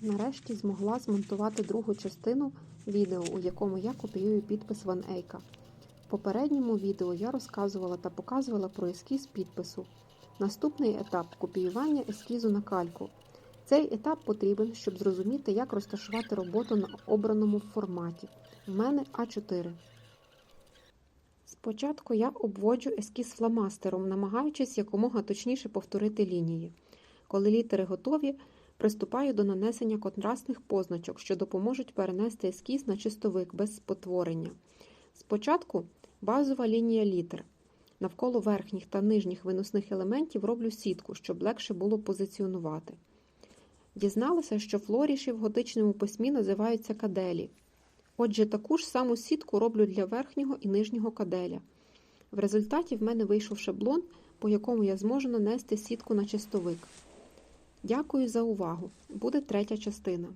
Нарешті змогла змонтувати другу частину відео, у якому я копіюю підпис Ван Ейка. В попередньому відео я розказувала та показувала про ескіз підпису. Наступний етап копіювання ескізу на кальку. Цей етап потрібен, щоб зрозуміти, як розташувати роботу на обраному форматі. В мене А4. Спочатку я обводжу ескіз фломастером, намагаючись якомога точніше повторити лінії. Коли літери готові, приступаю до нанесення контрастних позначок, що допоможуть перенести ескіз на чистовик без спотворення. Спочатку базова лінія літер. Навколо верхніх та нижніх виносних елементів роблю сітку, щоб легше було позиціонувати. Дізналася, що флоріші в готичному письмі називаються каделі. Отже, таку ж саму сітку роблю для верхнього і нижнього каделя. В результаті в мене вийшов шаблон, по якому я зможу нанести сітку на чистовик. Дякую за увагу. Буде третя частина.